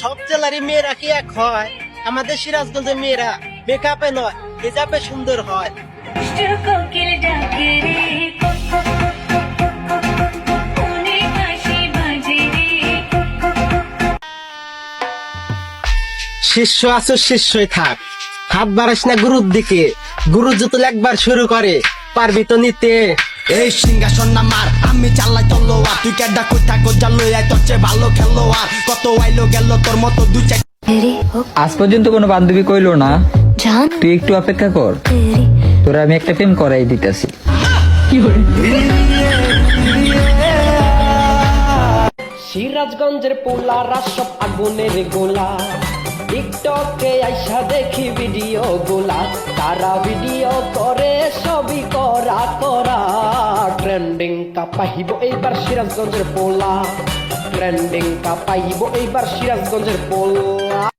সব জেলারই মেয়েরা কি এক হয়? আমাদের সিরাজগঞ্জের মেয়েরা মেকআপে নয় হিজাবে সুন্দর হয়। শিষ্য আছো শিষ্যই থাক। হাত বাড়াস না গুরুর দিকে। গুরু যত একবার শুরু করে পারবি তো নিতে। এই সিংহাসন আমার আমি চালাই তলোয়ার। তুই কেডা কই থাকো তোর চেয়ে ভালো কত আইলো গেল তোর মতো দুই চার আজ পর্যন্ত কোনো বান্ধবী কইলো না। তুই একটু অপেক্ষা কর। তোরা আমি একটা প্রেম করাই দিতেছি। সিরাজগঞ্জের পোলারা সব আগুনের গোলা। টিকটকে আইসা দেখি ভিডিও গোলা। তারা ভিডিও করে সবই করা করা ট্রেন্ডিং কাপাইব এইবার সিরাজগঞ্জের পোলা ট্রেন্ডিং কাপাইব এইবার সিরাজগঞ্জের পোলা